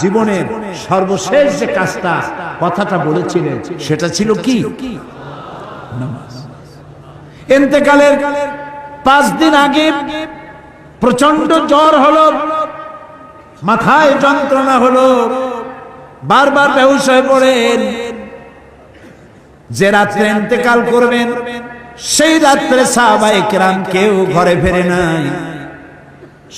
জীবনের সর্বশেষ যে কাজটা, কথাটা বলেছিলেন, সেটা ছিল কি? এতেকালের পাঁচ দিন আগে প্রচণ্ড জ্বর হলো, মাথায় যন্ত্রণা হলো, বারবার বেহুশ হয়ে পড়েন। যে রাত্রে ইন্তেকাল করবেন, সেই রাত্রে সাহাবায়ে কেরাম কেউ ঘরে ফেরে নাই।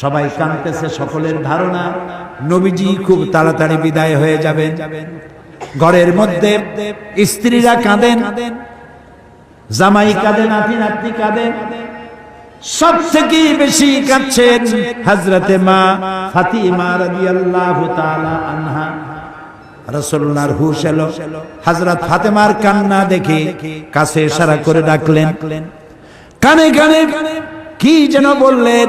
সবাই কাঁদতেছে সকলের ধারণা নবীজি খুব তাড়াতাড়ি বিদায় হয়ে যাবেন। ঘরের মধ্যে স্ত্রীরা কাঁদেন, জামাই কাঁদে, নাতি, নাতনি কাঁদেন বেশি কাঁদছেন মা ফাতিমা আনহা। হুশ এলো। ফাতেমার কান্না দেখে কাছে করে ডাকলেন, কানে কানে কি যেন বললেন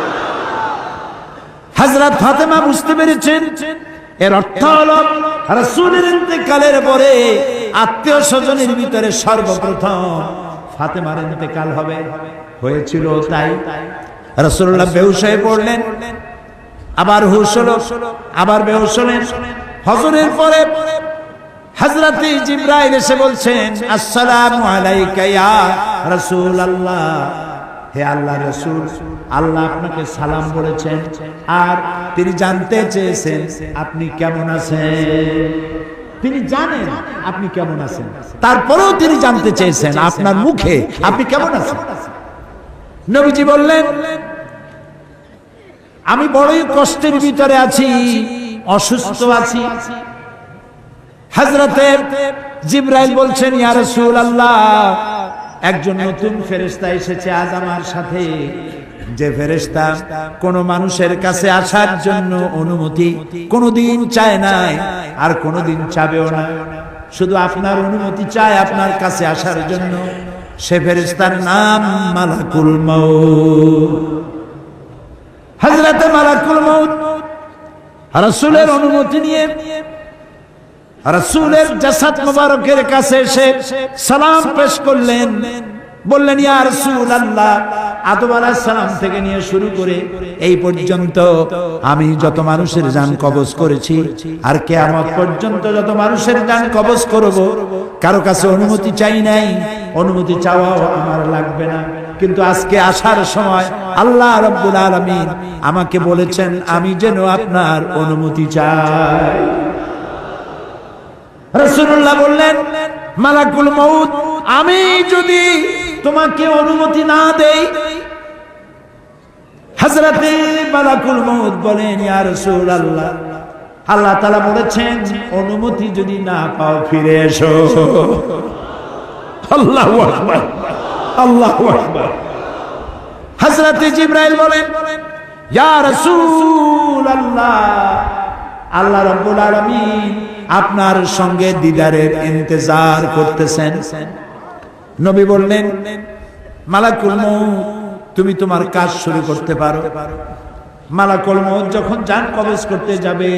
হযরত ফাতেমা বুঝতে পেরেছেন? এর অর্থ হলো, রাসূলের ইন্তেকালের পরে আত্মীয় স্বজনের ভিতরে সর্বপ্রথম ফাতেমার ইন্তেকাল হবে। হয়েছিল তাই। রাসূলুল্লাহ বেহুশ হয়ে পড়লেন, আবার হুশ হলো, আবার বেহুশ হলেন। হজরের পরে হযরত জিবরাইল এসে বলছেন, আসসালামু আলাইকা ইয়া রাসূলুল্লাহ। হে আল্লাহ রসুল, আল্লাহ আপনাকে সালাম বলেছেন আর তিনি জানতে চেয়েছেন আপনি কেমন আছেন। তিনি জানেন আপনি কেমন আছেন। তারপরেও তিনি জানতে চেয়েছেন আপনার মুখে আপনি কেমন আছেন। নবীজি বললেন, আমি বড়ই কষ্টের ভিতরে আছি, অসুস্থ আছি। হজরতে জিব্রাইল বলছেন, ইয়া রাসূল আল্লাহ একজন নতুন ফেরেশতা এসেছে আজ আমার সাথে। যে ফেরেশতা কোন মানুষের কাছে আসার জন্য অনুমতি কোনোদিন চায় নাই, আর কোনোদিন চাবেও না। শুধু আপনার অনুমতি চায় আপনার কাছে আসার জন্য। সে ফেরেস্তার নাম মালাকুল মাউত। হযরতে মালাকুল মাউত, রাসূলের অনুমতি নিয়ে রাসূলের জাসাদ মোবারকের কাছে এসে সালাম পেশ করলেন। বললেন, ইয়া রাসূলুল্লাহ, আদম আলাইহিস সালাম থেকে নিয়ে শুরু করে এই পর্যন্ত আমি যত মানুষের জান কবজ করেছি আর কিয়ামত পর্যন্ত যত মানুষের জান কবজ করব, কারও কাছে অনুমতি চাই নাই, অনুমতি চাওয়াও আমার লাগবে না। কিন্তু আজকে আসার সময় আল্লাহ রাব্বুল আলামিন আমাকে বলেছেন, আমি যেন আপনার অনুমতি চাই। রসুল্লাহ বললেন, মালাকুল মউত, আমি যদি তোমাকে অনুমতি না দেই হজরতে মালাকুল মউত বলেন, ইয়া রসুল আল্লাহ আল্লাহ তালা বলেছেন, অনুমতি যদি না পাও, ফিরে এসো। আল্লাহ আল্লাহ হজরতে জিব্রাইল বলেন, ইয়া রসুল আল্লাহ আল্লাহ রব্বুল আলামিন আপনার সঙ্গে দিদারের ইন্তজার করতেছেন। নবী বললেন, মালাকুল তুমি তোমার কাজ শুরু করতে পারো। মালাকুল মউত যখন যান কবজ করতে যাবে,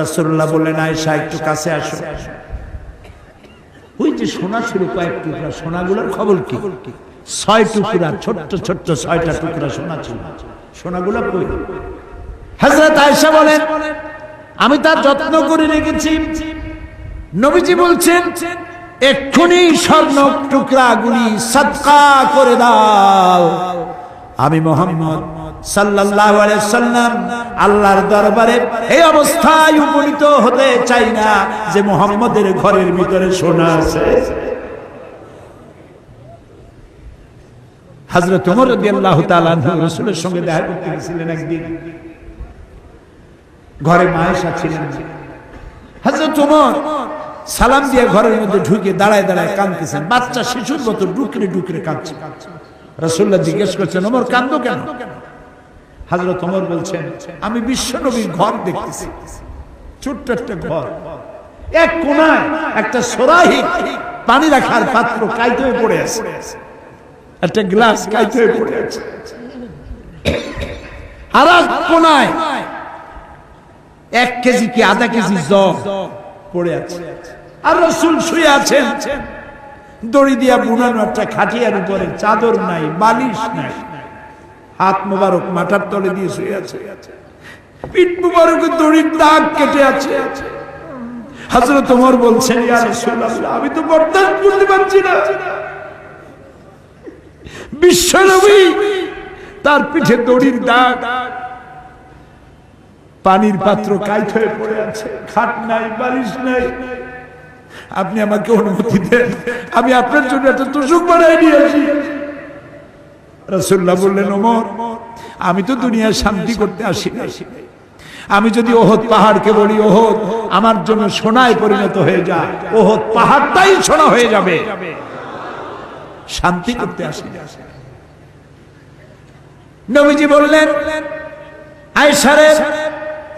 রাসূলুল্লাহ বললেন, আয়েশা, একটু কাছে আসো। ওই যে সোনা ছিল কয়েক টুকরা, সোনাগুলোর খবর কি? ছয় টুকরা, ছোট্ট ছোট্ট ছয়টা টুকরা সোনা ছিল। সোনাগুলো কই? হযরত আয়েশা বলেন আমি তার যত্ন করে রেখেছি। নবীজি বলছেন, এক্ষুনি স্বর্ণ টুকরাগুলি সৎকা করে দাও। আমি মোহাম্মদ আল্লাহর দরবারে এই অবস্থায় হতে চাই না যে মোহাম্মদের ঘরের ভিতরে আছে। সঙ্গে দেখা করতে গেছিলেন একদিন। ঘরে মায়েশা ছিলেন। হযরত ওমর সালাম দিয়ে ঘরের মধ্যে ঢুকে দাঁড়ায় দাঁড়ায় কাঁদতেছেন। বাচ্চা শিশুর মতো ডুকরে ডুকরে কাঁদছে। রাসূলুল্লাহ জিজ্ঞেস করছেন, ওমর কান্দো কেন? হাজরত ওমর বলছেন, আমি বিশ্ব নবীর ঘর দেখতেছি। ছোট্ট একটা ঘর। এক কোনায় একটা সরাহি পানি রাখার পাত্র কাইতে হয়ে পড়ে আছে। একটা গ্লাস কাইতে হয়ে পড়ে আছে। আর এক কোনায় এক কেজি কি আধা কেজি জল পড়ে আছে। আর রসুল শুয়ে আছেন। দড়ি দিয়া বুনানো একটা খাটিয়ার উপরে, চাদর নাই, বালিশ নাই। হাত মোবারক মাথার তলে দিয়ে শুয়ে আছে। পিঠ মুবারকের দড়ির দাগ কেটে আছে। হাজরত তোমার বলছেন আমি তো বরদাস্ত করতে পারছি না। বিশ্বনবী তার পিঠে দড়ির দাগ পানির পাত্র কাইত হয়ে পড়ে আছে। খাট নাই, বালিশ নাই। আপনি আমাকে অনুমতি দেন। আমি আপনার জন্য একটা তোষক বানাই নিয়ে আসি রসুল্লাহ বললেন, ওমর, আমি তো দুনিয়ার শান্তি করতে আসি আমি যদি ওহদ পাহাড়কে বলি, ওহদ আমার জন্য সোনায় পরিণত হয়ে যায়। ওহদ পাহাড়টাই সোনা হয়ে যাবে। শান্তি করতে আসি। নবীজি বললেন আয়সারে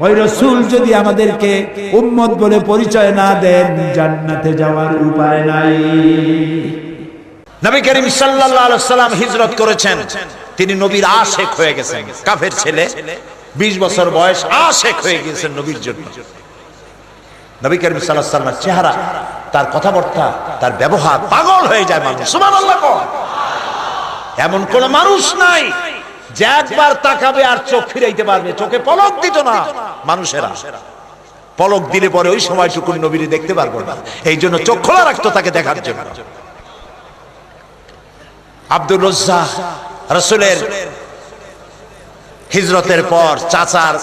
ওই রসুল যদি আমাদেরকে উম্মত বলে পরিচয় না দেন, জান্নাতে যাওয়ার উপায় নাই। নবী করিম সাল্লাম হিজরত করেছেন। তিনি নবীর আশেক হয়ে গেছেন। কাফের ছেলে 20 বছর বয়স আশেক হয়ে গিয়েছেন নবীর জন্য। নবী করিম চেহারা, তার কথাবার্তা, তার ব্যবহার পাগল হয়ে যায় মানুষ। এমন কোন মানুষ নাই। যে একবার তাকাবে আর চোখ ফিরাইতে পারবে, চোখে পলক দিত না মানুষেরা। পলক দিলে পরে ওই সময়টুকু নবীরে দেখতে পারব না। এই জন্য চোখ খোলা রাখতো তাকে দেখার জন্য। আব্দুল রজ্জাক রসুলের হিজরতের পর চাচার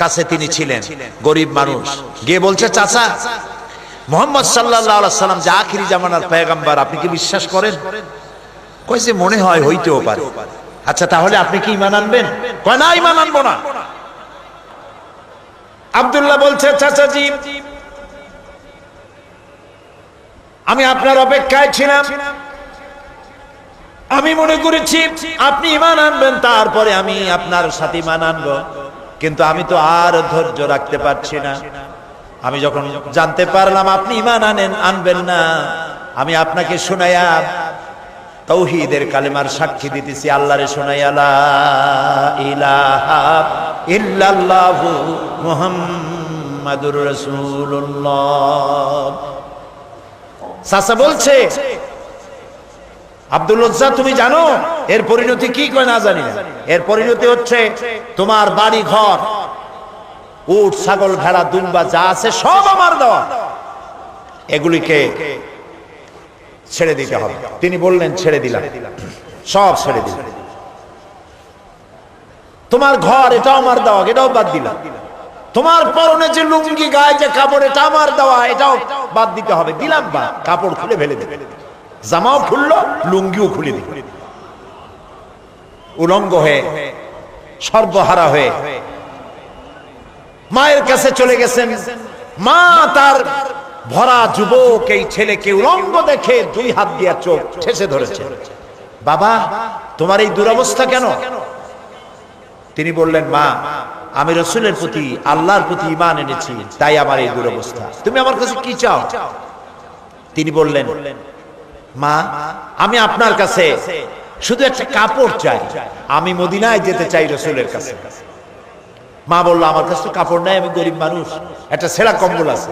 কাছে তিনি ছিলেন, গরিব মানুষ। গিয়ে বলছে, চাচা, মোহাম্মদ সাল্লাম যে আখিরি জামানার পেগাম্বার আপনি কি বিশ্বাস করেন? কইছে মনে হয়, হইতেও পারে। আচ্ছা তাহলে আপনি কি ইমান আনবেন? কয়, না ইমান আনব না। আব্দুল্লাহ বলছে চাচাজি আমি আপনার অপেক্ষায় ছিলাম। আমি মনে করেছি আপনি ইমান আনবেন, তারপরে আমি আপনার সাথে ইমান আনব। কিন্তু আমি তো আর ধৈর্য রাখতে পারছি না। আমি যখন জানতে পারলাম আপনি ইমান আনেন, আনবেন না। আমি আপনাকে শোনাইয়া তৌহিদের কালেমার সাক্ষী দিতেছি, আল্লাহরে ইলাহা ইল্লাল্লাহু মুহাম্মাদুর রাসূলুল্লাহ। সাসা বলছে, আব্দুল তুমি জানো এর পরিণতি কি কয় না জানি এর পরিণতি হচ্ছে তোমার বাড়ি ঘর উট, ছাগল, ভেড়া, দুম্বা যা আছে সব আমার দেওয়া। এগুলিকে ছেড়ে দিতে হবে। তিনি বললেন ছেড়ে দিলাম। সব ছেড়ে দিলাম। তোমার ঘর এটাও আমার দেওয়া এটাও বাদ দিলাম। তোমার পরনে যে লুঙ্গি গায়ে যে কাপড় এটা আমার দেওয়া এটাও বাদ দিতে হবে। দিলাম বা কাপড় খুলে ফেলে দেবে জামাও খুললো লুঙ্গিও খুলে দিল উলঙ্গ হয়ে সর্বহারা হয়ে মায়ের কাছে চলে গেছেন। মা তার ভরা যুবক এই ছেলেকে উলঙ্গ দেখে দুই হাত দিয়া চোখ ঠেসে ধরেছে। বাবা, তোমার এই দুরবস্থা কেন? তিনি বললেন, মা, আমি রসুলের প্রতি, আল্লাহর প্রতি ইমান এনেছি, তাই আমার এই দুরবস্থা। তুমি আমার কাছে কি চাও? তিনি বললেন, মা, আমি আপনার কাছে শুধু একটা কাপড় চাই। আমি মদিনায় যেতে চাই রসুলের কাছে। মা বলল, আমার কাছে তো কাপড় নাই, আমি গরিব মানুষ। একটা সেরা কম্বল আছে।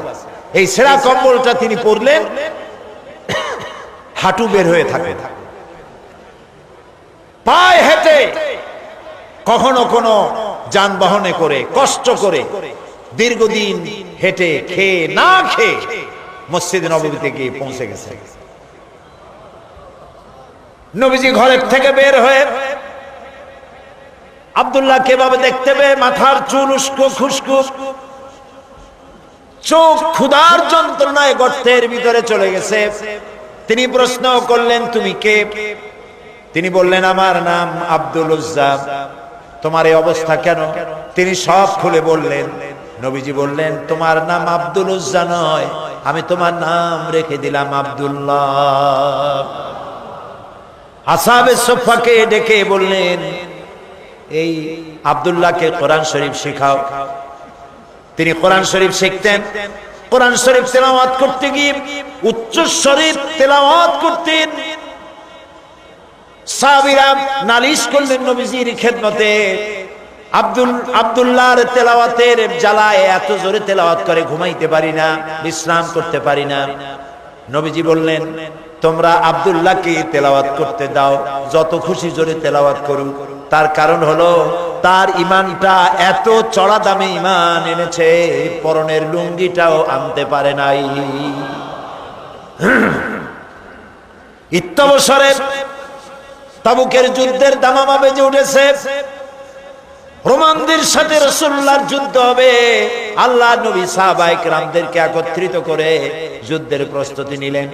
এই সেরা কম্বলটা তিনি পরলেন, হাঁটু বের হয়ে থাকে পায়ে হেঁটে কখনো কোনো যানবাহনে করে, কষ্ট করে, দীর্ঘদিন হেঁটে খেয়ে না খেয়ে মসজিদ নবীতে গিয়ে পৌঁছে গেছে। নবীজি ঘরের থেকে বের হয়ে আব্দুল্লাহ কেভাবে দেখতে পেয়ে মাথার চুল উস্কো খুস্কু চোখ ক্ষুধার যন্ত্রণায় গর্তের ভিতরে চলে গেছে। তিনি প্রশ্ন করলেন, তুমি কে? তিনি বললেন, আমার নাম আব্দুল তোমার এই অবস্থা কেন? তিনি সব খুলে বললেন, নবীজি বললেন, তোমার নাম আব্দুল উজ্জা নয়, আমি তোমার নাম রেখে দিলাম আব্দুল্লাহ। আসাবে সোফাকে ডেকে বললেন, এই আব্দুল্লাহকে কোরআন শরীফ শেখাও। তিনি কোরআন শরীফ শিখতেন। কোরআন শরীফ তেলাওয়াত করতে গিয়ে উচ্চ শরীফ তেলাওয়াত করতেন। সাহাবীরা নালিশ করলেন নবীজির খেদমতে, আব্দুল, আব্দুল্লাহর তেলাওয়াতের জ্বালায় এত জোরে তেলাওয়াত করে ঘুমাইতে পারি না, বিশ্রাম করতে পারি না। নবীজি বললেন, তোমরা আব্দুল্লাহকে তেলাওয়াত করতে দাও, যত খুশি জোরে তেলাওয়াত করুক। তার কারণ হলো তার ইমানটা এত চড়া দামে ইমান এনেছে, পরনের লুঙ্গিটাও আনতে পারে নাই। ইত্যবসরে তাবুকের যুদ্ধের দামামা বেজে উঠেছে। রোমানদের সাথে রসুল্লাহর যুদ্ধ হবে। আল্লাহ নবী সাহাবাইক রামদেরকে একত্রিত করে যুদ্ধের প্রস্তুতি নিলেন।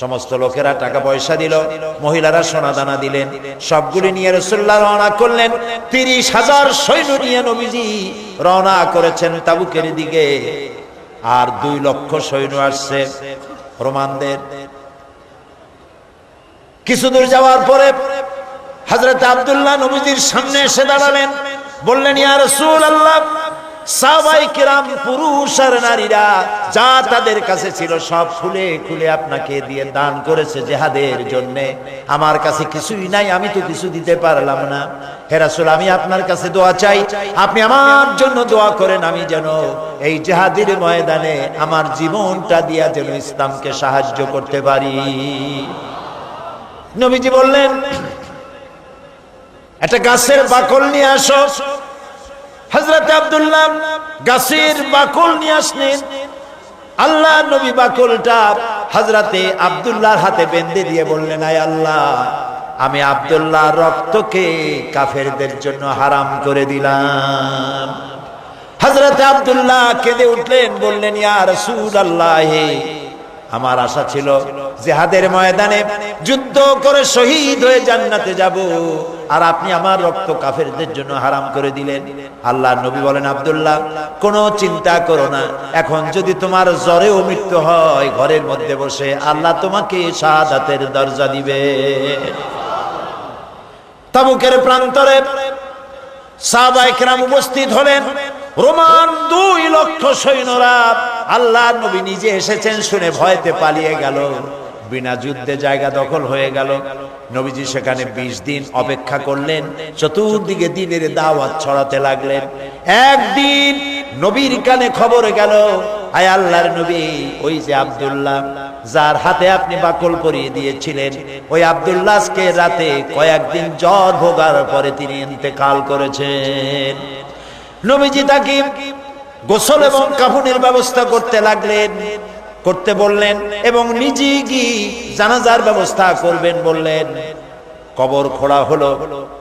সমস্ত লোকেরা টাকা পয়সা দিল, মহিলারা সোনা দানা দিলেন, সবগুলি নিয়ে রসুল্লাহ রওনা করলেন। তিরিশ হাজার সৈন্য নিয়ে নবীজি রওনা করেছেন তাবুকের দিকে। আর দুই লক্ষ সৈন্য আসছে রোমানদের। কিছু দূর যাওয়ার পরে হজরত আব্দুল্লাহ নবীজির সামনে এসে দাঁড়ালেন। বললেন, ইয়া রাসূল আল্লাহ সাহাবাই কিরাম পুরুষ আর নারীরা, যা তাদের কাছে ছিল সব খুলে খুলে আপনাকে দিয়ে দান করেছে জেহাদের জন্য। আমার কাছে কিছুই নাই, আমি তো কিছু দিতে পারলাম না। হে রাসূল, আমি আপনার কাছে দোয়া চাই। আপনি আমার জন্য দোয়া করেন, আমি যেন এই জেহাদের ময়দানে আমার জীবনটা দিয়া যেন ইসলামকে সাহায্য করতে পারি। নবীজি বললেন, একটা গাছের বাকল নিয়ে আসো। হজরত আব্দুল্লাহ গাছের বাকল নিয়ে আসলেন। আল্লাহ নবী বাকলটা হজরতে আব্দুল্লাহর হাতে বেঁধে দিয়ে বললেন, আয় আল্লাহ, আমি আব্দুল্লাহ রক্তকে কাফেরদের জন্য হারাম করে দিলাম। হজরত আব্দুল্লাহ কেঁদে উঠলেন, বললেন, ইয়া রাসূল আল্লাহ আমার আশা ছিল জেহাদের ময়দানে যুদ্ধ করে শহীদ হয়ে জান্নাতে যাব। আর আপনি আমার রক্ত কাফেরদের জন্য হারাম করে দিলেন। আল্লাহ নবী বলেন, আব্দুল্লাহ, কোনো চিন্তা করো না। এখন যদি তোমার জ্বরেও মৃত্যু হয়, ঘরের মধ্যে বসে আল্লাহ তোমাকে শাহাদাতের দরজা দিবে। তাবুকের প্রান্তরে সাহাবা একরাম উপস্থিত হলেন। রোমান দুই লক্ষ সৈন্যরা আল্লাহ নবী নিজে এসেছেন শুনে ভয়তে পালিয়ে গেল। বিনা যুদ্ধে জায়গা দখল হয়ে গেল। নবীজি সেখানে ২০ দিন অপেক্ষা করলেন, চতুর্দিকে দিনের দাওয়াত ছড়াতে লাগলেন। একদিন নবীর কানে খবর গেল, আয় আল্লাহর নবী, ওই যে আব্দুল্লাহ, যার হাতে আপনি বাকল পরিয়ে দিয়েছিলেন, ওই আব্দুল্লাহকে রাতে কয়েকদিন জ্বর ভোগার পরে তিনি ইন্তেকাল করেছেন। নবীজি তাকে গোসল এবং কাফনের ব্যবস্থা করতে লাগলেন, করতে বললেন এবং নিজে কি জানাজার ব্যবস্থা করবেন বললেন। কবর খোড়া হলো,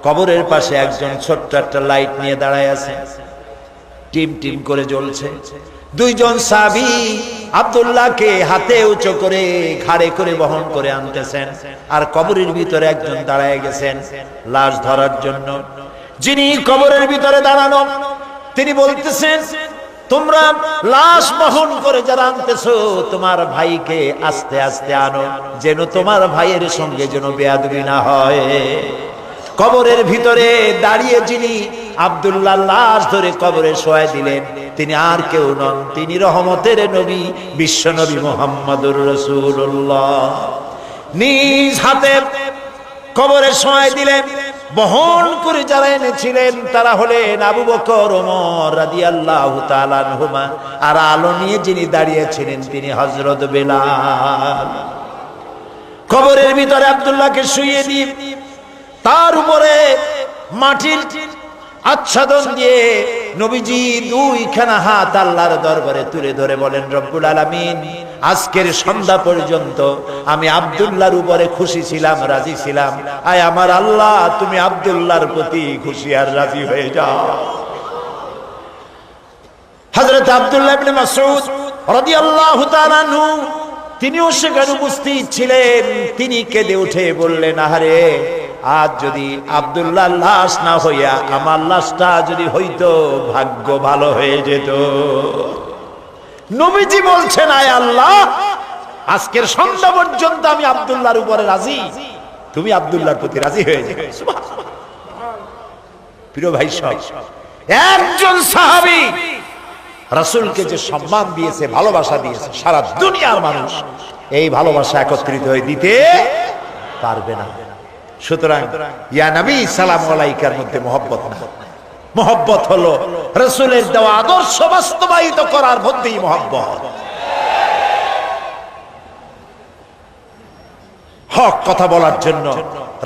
কবরের পাশে একজন ছোট্ট একটা লাইট নিয়ে দাঁড়ায় আছে। টিম টিম করে জ্বলছে। দুইজন সাবি আব্দুল্লাহকে হাতে উঁচু করে ঘাড়ে করে বহন করে আনতেছেন আর কবরের ভিতরে একজন দাঁড়ায় গেছেন লাশ ধরার জন্য। যিনি কবরের ভিতরে দাঁড়ানো তিনি বলতেছেন, তোমরা লাশ বহন করে যারা আনতেছো, তোমার ভাইকে আস্তে আস্তে আনো, যেন তোমার ভাইয়ের সঙ্গে যেন বেয়াদবি না হয়। কবরের ভিতরে দাঁড়িয়ে যিনি আব্দুল্লাহ লাশ ধরে কবরে শোয়া দিলেন, তিনি আর কেউ নন, তিনি রহমতের নবী, বিশ্ব নবী মোহাম্মদুর রসুল্লাহ নিজ হাতে কবরে শোয়া দিলেন বহন করে যারা এনেছিলেন, তারা হলেন আবু বকর, ওমর রাদিয়াল্লাহু তাআলা আনহুমা। আর আলো নিয়ে যিনি দাঁড়িয়েছিলেন, তিনি হযরত বেলাল। কবরের ভিতরে আবদুল্লাহকে শুয়ে দিয়ে, তার উপরে মাটির আচ্ছাদন দিয়ে নবীজি দুইখানা হাত আল্লাহর দরবারে তুলে ধরে বলেন, রব্বুল আলামিন আজকের সন্ধ্যা পর্যন্ত আমি আব্দুল্লাহর উপরে খুশি ছিলাম, রাজি ছিলাম। আয় আমার আল্লাহ, তুমি আব্দুল্লাহর প্রতি খুশি আর রাজি হয়ে যাও। হযরত আব্দুল্লাহ রাদিয়াল্লাহু তিনিও সেখানে উপস্থিত ছিলেন। তিনি কেঁদে উঠে বললেন, আহারে, আজ যদি আব্দুল্লাহ লাশ না হইয়া আমার লাশটা যদি হইতো, ভাগ্য ভালো হয়ে যেত। নবীজি বলছেন, আয় আল্লাহ, আজকের সন্ধ্যা পর্যন্ত আমি আব্দুল্লাহর উপরে রাজি। তুমি আব্দুল্লাহর প্রতি রাজি হয়ে যাবে প্রিয় ভাই সব, একজন সাহাবী রাসূলকে যে সম্মান দিয়েছে, ভালোবাসা দিয়েছে, সারা দুনিয়ার মানুষ এই ভালোবাসা একত্রিত হয়ে দিতে পারবে না। সুতরাং, ইয়া নবী, সালাম আলাইকার মধ্যে মহব্বত না। মহব্বত হলো। রসুলের দেওয়া আদর্শ বাস্তবায়িত করার মধ্যেই মহব্বত। হক কথা বলার জন্য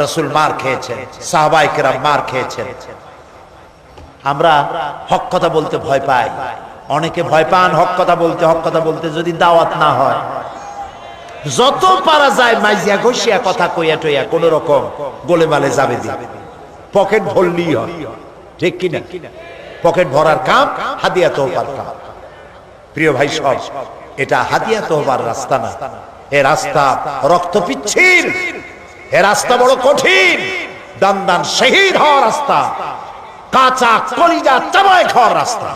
রসুল মার খেয়েছেন সাহবাইকেরা মার খেয়েছেন। আমরা হক কথা বলতে ভয় পাই। অনেকে ভয় পান হক কথা বলতে, হক কথা বলতে যদি দাওয়াত না হয়। যত পারা যায় মাইজিয়া ঘষিয়া কথা কইয়া টইয়া কোন রকম গোলে মালে যাবে পকেট ভরলেই হয়। ঠিক কিনা? পকেট ভরার কাম হাদিয়া তোহবার কাম প্রিয় ভাই সব, এটা হাদিয়া তোহবার রাস্তা না। এ রাস্তা রক্ত পিচ্ছিল। এ রাস্তা বড় কঠিন। দান দান শহীদ হওয়ার রাস্তা। কাঁচা কলিজা চাবায় খাওয়ার রাস্তা।